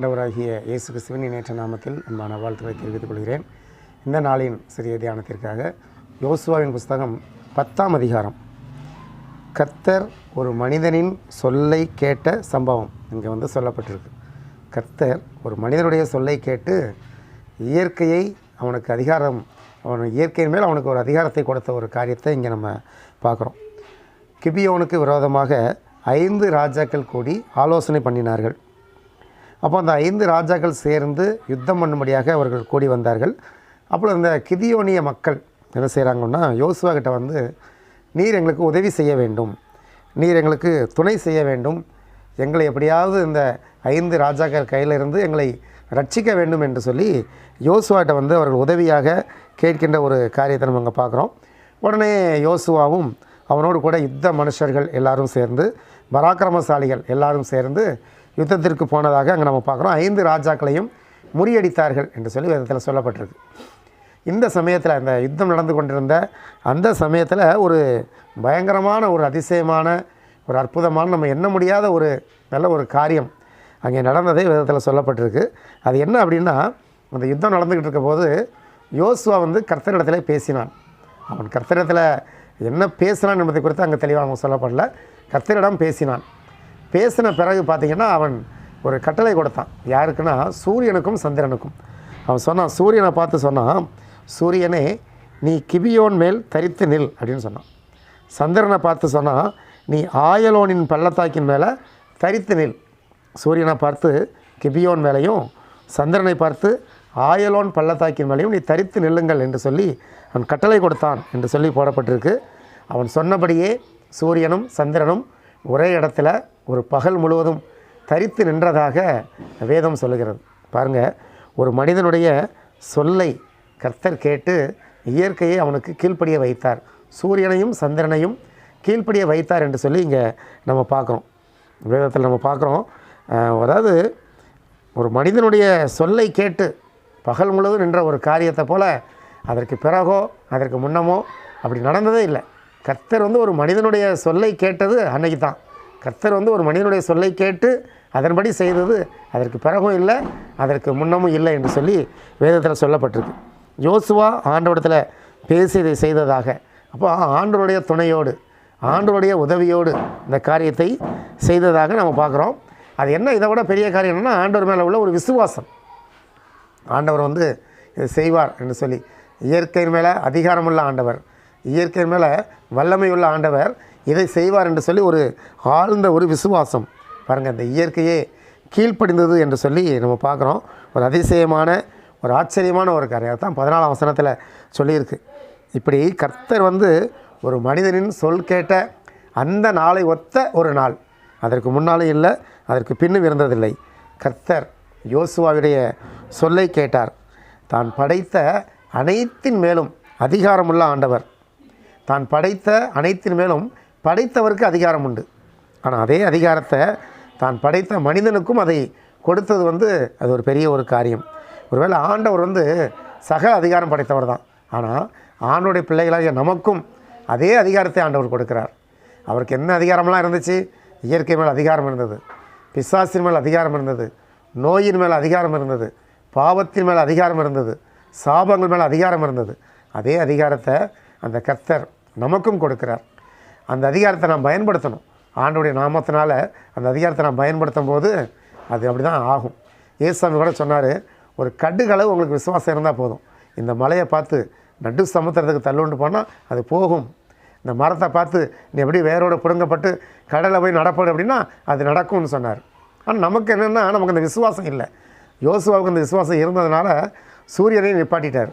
ஆண்டவராகிய இயேசு கிறிஸ்துவின் நேற்ற நாமத்தில் அன்பான வாழ்த்துக்களை தெரிவித்துக் கொள்கிறேன். இந்த நாளின் சிறிய தியானத்திற்காக யோசுவாவின் புஸ்தகம் பத்தாம் அதிகாரம். கர்த்தர் ஒரு மனிதனின் சொல்லை கேட்ட சம்பவம் இங்கே வந்து சொல்லப்பட்டிருக்கு. கர்த்தர் ஒரு மனிதனுடைய சொல்லை கேட்டு இயற்கையை அவனுக்கு அதிகாரம் அவன் இயற்கையின் மேல் அவனுக்கு ஒரு அதிகாரத்தை கொடுத்த ஒரு காரியத்தை இங்கே நம்ம பார்க்குறோம். கிபியோனுக்கு விரோதமாக ஐந்து ராஜாக்கள் கூடி ஆலோசனை பண்ணினார்கள். அப்போ அந்த ஐந்து ராஜாக்கள் சேர்ந்து யுத்தம் பண்ணும்படியாக அவர்கள் கூடி வந்தார்கள். அப்போ இந்த கிதியோனிய மக்கள் என்ன செய்கிறாங்கன்னா யோசுவா கிட்ட வந்து நீர் எங்களுக்கு உதவி செய்ய வேண்டும். நீர் எங்களுக்கு துணை செய்ய வேண்டும். எங்களை எப்படியாவது இந்த ஐந்து ராஜாக்கள் கையிலிருந்து எங்களை ரட்சிக்க வேண்டும் என்று சொல்லி யோசுவாட்ட வந்து அவர்கள் உதவியாக கேட்கின்ற ஒரு காரியத்தை நம்ம அங்கே பார்க்குறோம். உடனே யோசுவாவும் அவனோடு கூட யுத்த மனுஷர்கள் எல்லாரும் சேர்ந்து பராக்கிரமசாலிகள் எல்லாரும் சேர்ந்து யுத்தத்திற்கு போனதாக அங்கே நம்ம பார்க்குறோம். ஐந்து ராஜாக்களையும் முறியடித்தார்கள் என்று சொல்லி விதத்தில் சொல்லப்பட்டிருக்கு. இந்த சமயத்தில் அந்த யுத்தம் நடந்து கொண்டிருந்த அந்த சமயத்தில் ஒரு பயங்கரமான ஒரு அதிசயமான ஒரு அற்புதமான நம்ம எண்ண முடியாத ஒரு நல்ல ஒரு காரியம் அங்கே நடந்ததே விதத்தில் சொல்லப்பட்டிருக்கு. அது என்ன அப்படின்னா அந்த யுத்தம் நடந்துக்கிட்டு இருக்க போது யோசுவா வந்து கர்த்தரிடத்தில் பேசினான். அவன் கர்த்தரிடத்தில் என்ன பேசினான் என்பதை குறித்து அங்கே தெளிவாக அவங்க சொல்லப்படல. கர்த்தரிடம் பேசினான். பேசின பிறகு பார்த்தீங்கன்னா அவன் ஒரு கட்டளை கொடுத்தான். யாருக்குன்னா சூரியனுக்கும் சந்திரனுக்கும். அவன் சொன்னான் சூரியனை பார்த்து சொன்னான் சூரியனே நீ கிபியோன் மேல் தரித்து நில் அப்படின்னு சொன்னான். சந்திரனை பார்த்து சொன்னால் நீ ஆயலோனின் பள்ளத்தாக்கின் மேலே தரித்து நில். சூரியனை பார்த்து கிபியோன் மேலேயும் சந்திரனை பார்த்து ஆயலோன் பள்ளத்தாக்கின் மேலேயும் நீ தரித்து நில்லுங்கள் என்று சொல்லி அவன் கட்டளை கொடுத்தான் என்று சொல்லி போடப்பட்டிருக்கு. அவன் சொன்னபடியே சூரியனும் சந்திரனும் ஒரே இடத்துல ஒரு பகல் முழுவதும் தரித்து நின்றதாக வேதம் சொல்லுகிறது. பாருங்கள் ஒரு மனிதனுடைய சொல்லை கர்த்தர் கேட்டு இயற்கையை அவனுக்கு கீழ்ப்படிய வைத்தார். சூரியனையும் சந்திரனையும் கீழ்ப்படிய வைத்தார் என்று சொல்லி இங்கே நம்ம பார்க்குறோம். வேதத்தில் நம்ம பார்க்குறோம். அதாவது ஒரு மனிதனுடைய சொல்லை கேட்டு பகல் முழுவதும் நின்ற ஒரு காரியத்தை போல் அதற்கு பிறகோ அதற்கு முன்னமோ அப்படி நடந்ததே இல்லை. கர்த்தர் வந்து ஒரு மனிதனுடைய சொல்லை கேட்டது அன்னைக்கு தான் கர்த்தர் வந்து ஒரு மனிதனுடைய சொல்லை கேட்டு அதன்படி செய்தது அதற்கு பிறகும் இல்லை அதற்கு முன்னமும் இல்லை என்று சொல்லி வேதத்தில் சொல்லப்பட்டிருக்கு. யோசுவா ஆண்டவடத்தில் பேசி இதை செய்ததாக. அப்போ ஆண்டவருடைய துணையோடு ஆண்டருடைய உதவியோடு இந்த காரியத்தை செய்ததாக நம்ம பார்க்குறோம். அது என்ன? இதை விட பெரிய காரியம் என்னென்னா ஆண்டவர் மேலே உள்ள ஒரு விசுவாசம். ஆண்டவர் வந்து இதை செய்வார் என்று சொல்லி இயற்கையின் மேலே அதிகாரமுள்ள ஆண்டவர் இயற்கையின் மேலே வல்லமை உள்ள ஆண்டவர் இதை செய்வார் என்று சொல்லி ஒரு ஆழ்ந்த ஒரு விசுவாசம். பாருங்கள் இந்த இயற்கையே கீழ்ப்படிந்தது என்று சொல்லி நம்ம பார்க்குறோம். ஒரு அதிசயமான ஒரு ஆச்சரியமான ஒரு காரியம். தான் பதினாலாம் வசனத்தில் சொல்லியிருக்கு. இப்படி கர்த்தர் வந்து ஒரு மனிதனின் சொல் கேட்ட அந்த நாளை ஒத்த ஒரு நாள். அதற்கு முன்னாலும் இல்லை அதற்கு பின்னும் இருந்ததில்லை. கர்த்தர் யோசுவாவுடைய சொல்லை கேட்டார். தான் படைத்த அனைத்தின் மேலும் அதிகாரமுள்ள ஆண்டவர். தான் படைத்த அனைத்தின் மேலும் படைத்தவருக்கு அதிகாரம் உண்டு. ஆனால் அதே அதிகாரத்தை தான் படைத்த மனிதனுக்கும் அதை கொடுத்தது வந்து அது ஒரு பெரிய ஒரு காரியம். ஒருவேளை ஆண்டவர் வந்து சக அதிகாரம் படைத்தவர் தான். ஆனால் ஆண்டோடைய பிள்ளைகளாகிய நமக்கும் அதே அதிகாரத்தை ஆண்டவர் கொடுக்கிறார். அவருக்கு என்ன அதிகாரம்லாம் இருந்துச்சு? இயற்கை மேல் அதிகாரம் இருந்தது. பிசாசின் மேல் அதிகாரம் இருந்தது. நோயின் மேல் அதிகாரம் இருந்தது. பாவத்தின் மேல் அதிகாரம் இருந்தது. சாபங்கள் மேல் அதிகாரம் இருந்தது. அதே அதிகாரத்தை அந்த கர்த்தர் நமக்கும் கொடுக்கிறார். அந்த அதிகாரத்தை நாம் பயன்படுத்தணும். ஆண்டுடைய நாமத்தினால் அந்த அதிகாரத்தை நாம் பயன்படுத்தும் போது அது அப்படி தான் ஆகும் ஏசாமி கூட சொன்னார் ஒரு கடுகளவு உங்களுக்கு விசுவாசம் இருந்தால் போதும். இந்த மலையை பார்த்து நடு சமுத்திரத்துக்கு தள்ளுண்டு போனால் அது போகும். இந்த மரத்தை பார்த்து நீ எப்படி வேரோடு பிடுங்கப்பட்டு கடலை போய் நடப்படு அப்படின்னா அது நடக்கும்னு சொன்னார். ஆனால் நமக்கு என்னென்னா நமக்கு அந்த விசுவாசம் இல்லை. யோசுவாவுக்கு அந்த விசுவாசம் இருந்ததுனால சூரியனையும் நிப்பாட்டிட்டார்.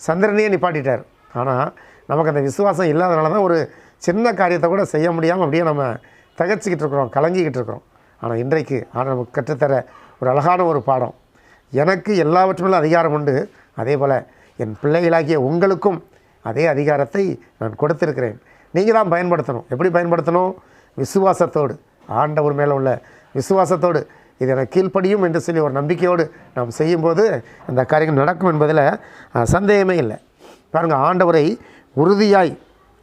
சந்திரனையும் நிப்பாட்டிட்டார். ஆனால் நமக்கு அந்த விசுவாசம் இல்லாதனால தான் ஒரு சின்ன காரியத்தை கூட செய்ய முடியாமல் அப்படியே நம்ம தகச்சிக்கிட்டு இருக்கிறோம் கலங்கிக்கிட்டு இருக்கிறோம். ஆனால் இன்றைக்கு ஆனால் நமக்கு கற்றுத்தர ஒரு அழகான ஒரு பாடம். எனக்கு எல்லாவற்றுமே அதிகாரம் உண்டு. அதே போல் என் பிள்ளைகளாகிய உங்களுக்கும் அதே அதிகாரத்தை நான் கொடுத்திருக்கிறேன். நீங்கள் தான் பயன்படுத்தணும். எப்படி பயன்படுத்தணும்? விசுவாசத்தோடு. ஆண்டவர் மேலே உள்ள விசுவாசத்தோடு. இது எனக்கு கீழ்ப்படியும் என்று சொல்லி ஒரு நம்பிக்கையோடு நாம் செய்யும்போது அந்த காரியம் நடக்கும் என்பதில் சந்தேகமே இல்லை. பாருங்கள் ஆண்டவரை உறுதியாய்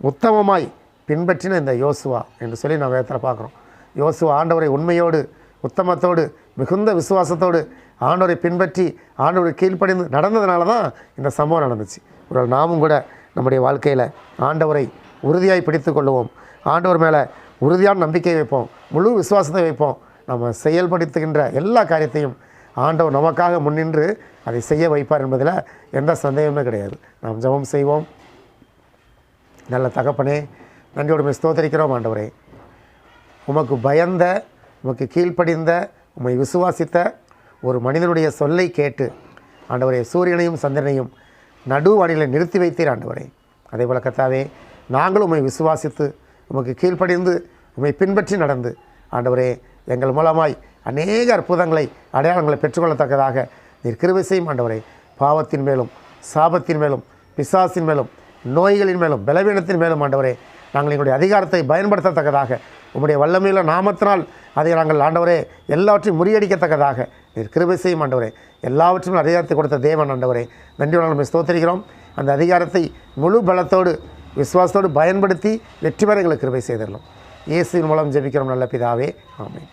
உத்தமமாய் பின்பற்றின இந்த யோசுவா என்று சொல்லி நம்ம வேதத்தில் பார்க்குறோம். யோசுவா ஆண்டவரை உண்மையோடு உத்தமத்தோடு மிகுந்த விசுவாசத்தோடு ஆண்டவரை பின்பற்றி ஆண்டவரை கீழ்ப்படிந்து நடந்ததுனால தான் இந்த சம்பவம் நடந்துச்சு. ஒரு நாமும் கூட நம்முடைய வாழ்க்கையில் ஆண்டவரை உறுதியாய் பிடித்து கொள்வோம் ஆண்டவர் மேலே உறுதியான நம்பிக்கை வைப்போம். முழு விசுவாசத்தை வைப்போம். நம்ம செயல்படுத்துகின்ற எல்லா காரியத்தையும் ஆண்டவர் நமக்காக முன்னின்று அதை செய்ய வைப்பார் என்பதில் எந்த சந்தேகமே கிடையாது. நாம் ஜெபம் செய்வோம். நல்ல தகப்பனே நன்றியோடு உம்மை ஸ்தோத்தரிக்கிறோம் ஆண்டவரே. உமக்கு பயந்த உமக்கு கீழ்ப்படிந்த உம்மை விசுவாசித்த ஒரு மனிதனுடைய சொல்லை கேட்டு ஆண்டவரே சூரியனையும் சந்திரனையும் நடுவானிலை நிறுத்தி வைத்தீர் ஆண்டவரே. அதே போல கத்தாவே நாங்களும் உம்மை விசுவாசித்து உமக்கு கீழ்ப்படிந்து உம்மை பின்பற்றி நடந்து ஆண்டவரே எங்கள் மூலமாய் அநேக அற்புதங்களை அடையாளங்களை பெற்றுக்கொள்ளத்தக்கதாக நீர் கிருவை செய்யும் ஆண்டவரே. பாவத்தின் மேலும் சாபத்தின் மேலும் பிசாசின் மேலும் நோய்களின் மேலும் பலவீனத்தின் மேலும் ஆண்டவரே நாங்கள் எங்களுடைய அதிகாரத்தை பயன்படுத்தத்தக்கதாக உம்முடைய வல்லமையில நாமத்தினால் அதை நாங்கள் ஆண்டவரே எல்லாவற்றையும் முறியடிக்கத்தக்கதாக. நீர் கிருபை செய்யும் ஆண்டவரே. எல்லாவற்றையும் அதிகாரத்தை கொடுத்த தேவன் ஆண்டவரே. நன்றியோடு நம்ம ஸ்தோத்திரிக்கிறோம். அந்த அதிகாரத்தை முழு பலத்தோடு விசுவாசத்தோடு பயன்படுத்தி வெற்றி பெற எங்களுக்கு கிருபை செய்திடலாம் இயேசுவின் மூலம் ஜெபிக்கிறோம் நல்ல பிதாவே. ஆமென்.